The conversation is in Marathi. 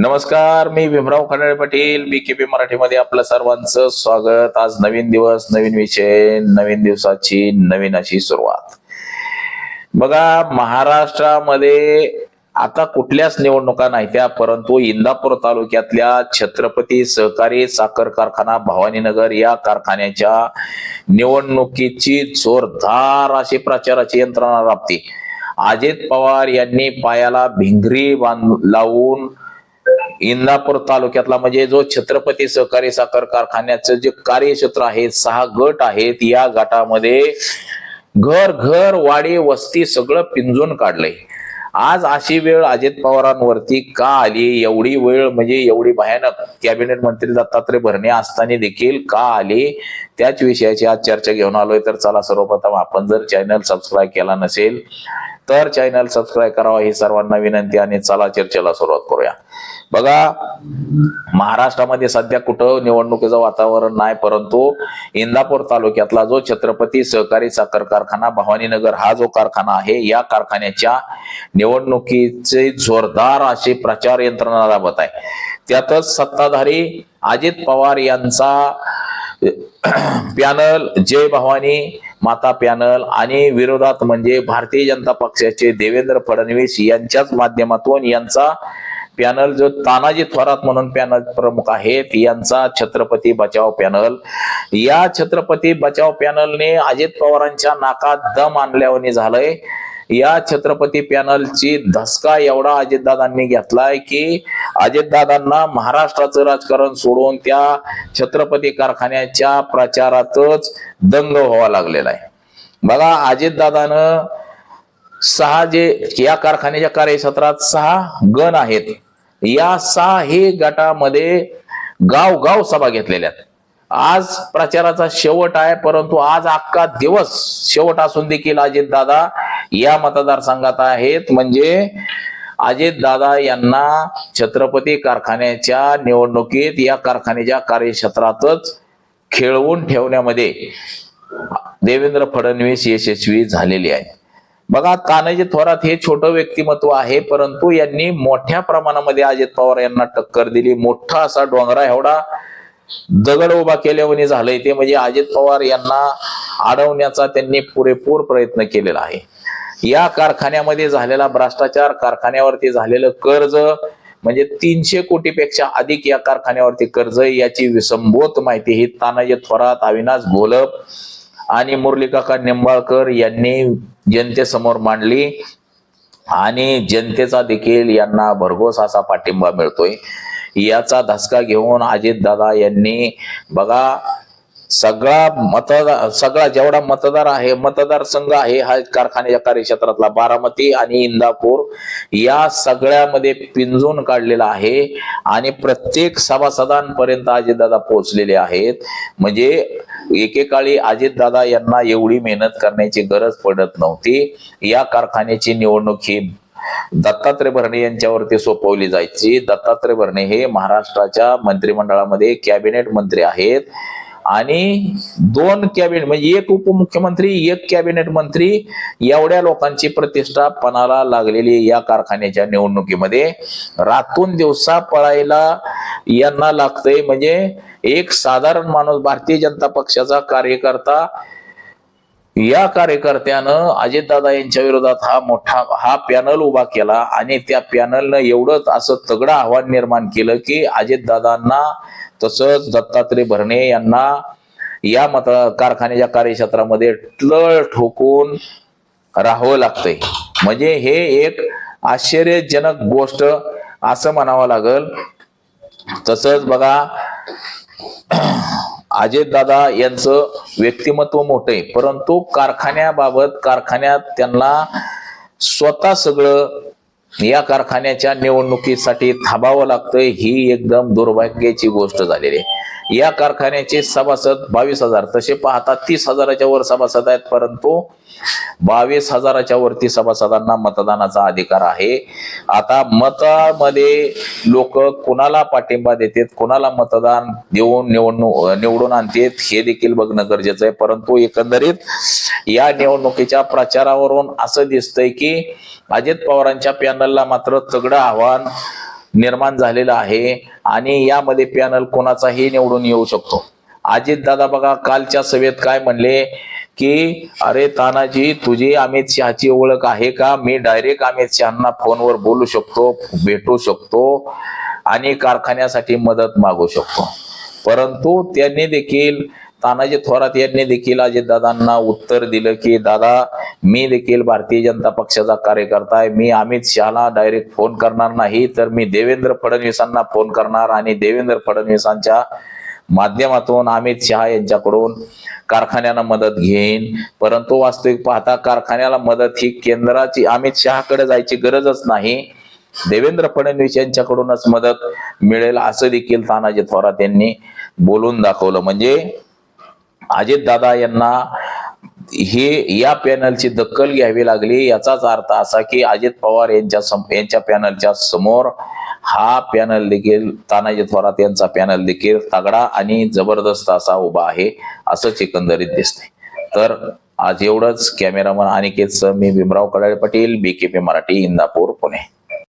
नमस्कार मी भीमराव खंडाळे पाटील. बी केपी मराठीमध्ये आपलं सर्वांचं स्वागत. आज नवीन दिवस नवीन विषय नवीन दिवसाची नवीन अशी सुरुवात. बघा महाराष्ट्रामध्ये आता कुठल्याच निवडणुका नाही त्या परंतु इंदापूर तालुक्यातल्या छत्रपती सहकारी साखर कारखाना भवानीनगर या कारखान्याच्या निवडणुकीची जोरदार अशी प्रचाराची यंत्रणा राबते. अजित पवार यांनी पायाला भिंगरी बांध लावून इंदापूर तालुक्यातला म्हणजे जो छत्रपती सहकारी साखर कारखान्याचं जे कार्यक्षेत्र आहे सहा गट आहेत या गटामध्ये घर घर वाडी वस्ती सगळं पिंजून काढलंय. आज अशी वेळ अजित पवारांवरती का आली? एवढी वेळ म्हणजे एवढी भयानक कॅबिनेट मंत्री दत्तात्रय भरणे असताना देखील का आली? त्याच विषयाची आज चर्चा घेऊन आलोय. तर चला सर्वप्रथम आपण जर चॅनल सबस्क्राईब केला नसेल तर चॅनल सबस्क्राईब करावा ही सर्वांना विनंती आणि चला चर्चेला सुरुवात करूया. बघा महाराष्ट्रामध्ये सध्या कुठं निवडणुकीचं वातावरण नाही परंतु इंदापूर तालुक्यातला जो छत्रपती सहकारी साखर कारखाना भवानीनगर हा जो कारखाना आहे या कारखान्याच्या निवडणुकीचे जोरदार अशी प्रचार यंत्रणा राबत आहे. त्यातच सत्ताधारी अजित पवार यांचा पॅनल जय भवानी माता पॅनल आणि विरोधात म्हणजे भारतीय जनता पक्षाचे देवेंद्र फडणवीस यांच्याच माध्यमातून यांचा पॅनल जो तानाजी थोरात म्हणून पॅनल प्रमुख आहेत यांचा छत्रपती बचाव पॅनल. या छत्रपती बचाव पॅनलने अजित पवारांच्या नाकात दम आणल्यावर झालंय. या छत्रपती पॅनलची धसका एवढा अजितदादांनी घेतलाय की अजितदादांना महाराष्ट्राचं राजकारण सोडून त्या छत्रपती कारखान्याच्या प्रचारातच दंग व्हावा लागलेला आहे. बघा अजितदादानं सहा जे या कारखान्याच्या कार्यक्षेत्रात सहा गण आहेत. या सहा हे गटामध्ये गाव गाव सभा घेतलेल्या आहेत. आज प्रचाराचा शेवट आहे परंतु आज अख्खा दिवस शेवट असून देखील अजितदादा या मतदारसंघात आहेत. म्हणजे अजित दादा यांना छत्रपती कारखान्याच्या निवडणुकीत या कारखान्याच्या कार्यक्षेत्रातच खेळवून ठेवण्यामध्ये देवेंद्र फडणवीस यशस्वी झालेले आहे बघा तानाजी थोरात हे छोटं व्यक्तिमत्व आहे परंतु यांनी मोठ्या प्रमाणामध्ये अजित पवार यांना टक्कर दिली. मोठा असा डोंगरा एवढा दगड उभा केल्यावर झालंय ते. म्हणजे अजित पवार यांना अडवण्याचा त्यांनी पुरेपूर प्रयत्न केलेला आहे. या कारखान्यामध्ये झालेला भ्रष्टाचार कारखान्यावरती झालेलं कर्ज म्हणजे तीनशे कोटीपेक्षा अधिक या कारखान्यावरती कर्ज याची विसंबोत माहिती ही तानाजी थोरात अविनाश घोलप आणि मुरलीकाका निंबाळकर यांनी जनतेसमोर मांडली आणि जनतेचा देखील यांना भरघोस असा पाठिंबा मिळतोय. याचा धसका घेऊन अजितदादा यांनी बघा सगळा मतदार सगळा जेवढा मतदार आहे मतदार संघ आहे हा कारखान्याच्या कार्यक्षेत्रातला बारामती आणि इंदापूर या सगळ्यामध्ये पिंजून काढलेला आहे आणि प्रत्येक सभासदांपर्यंत अजितदादा पोहोचलेले आहेत. म्हणजे एकेकाळी अजितदादा यांना एवढी मेहनत करण्याची गरज पडत नव्हती. या कारखान्याची निवडणूक ही दत्तात्रय भरणे यांच्यावरती सोपवली जायची. दत्तात्रय भरणे हे महाराष्ट्राच्या मंत्रिमंडळामध्ये कॅबिनेट मंत्री आहेत. आणि दोन कॅबिनेट म्हणजे एक उपमुख्यमंत्री एक कॅबिनेट मंत्री एवढ्या लोकांची प्रतिष्ठा पणाला लागलेली या कारखान्याच्या निवडणुकीमध्ये. रातून दिवसा पळायला यांना लागतंय म्हणजे एक साधारण माणूस भारतीय जनता पक्षाचा कार्यकर्ता या कार्यकर्त्यानं अजितदादा यांच्या विरोधात हा मोठा हा पॅनल उभा केला आणि त्या पॅनलनं एवढंच असं तगडं आव्हान निर्माण केलं की अजितदादांना तसंच दत्तात्रय भरणे यांना या मत कारखान्याच्या कार्यक्षेत्रामध्ये टळ ठोकून राहावं लागतंय. म्हणजे हे एक आश्चर्यजनक गोष्ट असं म्हणावं लागल. तसंच बघा अजितदादा यांचं व्यक्तिमत्व मोठं आहे. परंतु कारखान्याबाबत कारखान्यात त्यांना स्वतः सगळं या कारखान्याच्या निवडणुकीसाठी थांबावं लागतंय ही एकदम दुर्भाग्याची गोष्ट झालेली आहे. या कारखान्याचे सभासद बावीस हजार तसे पाहता तीस हजाराच्या वर सभासद आहेत परंतु बावीस हजाराच्या वरती सभासदांना मतदानाचा अधिकार आहे. आता मतामध्ये लोक कुणाला पाठिंबा देतात कुणाला मतदान देऊन निवडणूक निवडून आणतात हे देखील बघणं गरजेचं आहे. परंतु एकंदरीत या निवडणुकीच्या प्रचारावरून असं दिसतंय की अजित पवारांच्या पॅनलला मात्र तगडं आव्हान निर्माण झालेला आहे आणि यामध्ये पॅनल कोणाचाही निवडून येऊ शकतो. अजित दादा बघा कालच्या सभेत काय म्हणले की अरे तानाजी तुझी अमित शहाची ओळख आहे का? मी डायरेक्ट अमित शहाना फोनवर बोलू शकतो भेटू शकतो आणि कारखान्यासाठी मदत मागू शकतो. परंतु त्यांनी देखील तानाजी थोरात यांनी देखील अजितदादांना उत्तर दिलं की दादा मी देखील भारतीय जनता पक्षाचा कार्यकर्ता आहे. मी अमित शहाला डायरेक्ट फोन करणार नाही तर मी देवेंद्र फडणवीसांना फोन करणार आणि देवेंद्र फडणवीसांच्या माध्यमातून अमित शहा यांच्याकडून कारखान्याला मदत घेईन. परंतु वास्तविक पाहता कारखान्याला मदत ही केंद्राची अमित शहाकडे जायची गरजच नाही. देवेंद्र फडणवीस यांच्याकडूनच मदत मिळेल असं देखील तानाजी थोरात यांनी बोलून दाखवलं. म्हणजे अजितदादा यांना हे या पॅनलची दखल घ्यावी लागली. याचाच अर्थ असा की अजित पवार यांच्या सम- यांच्या पॅनलच्या समोर हा पॅनल देखील तानाजी थोरात यांचा पॅनल देखील तगडा आणि जबरदस्त असा उभा आहे असंच एकंदरीत दिसते तर आज एवढंच. कॅमेरामन अनिकेत मी भीमराव कडाळे पाटील पी मराठी इंदापूर पुणे.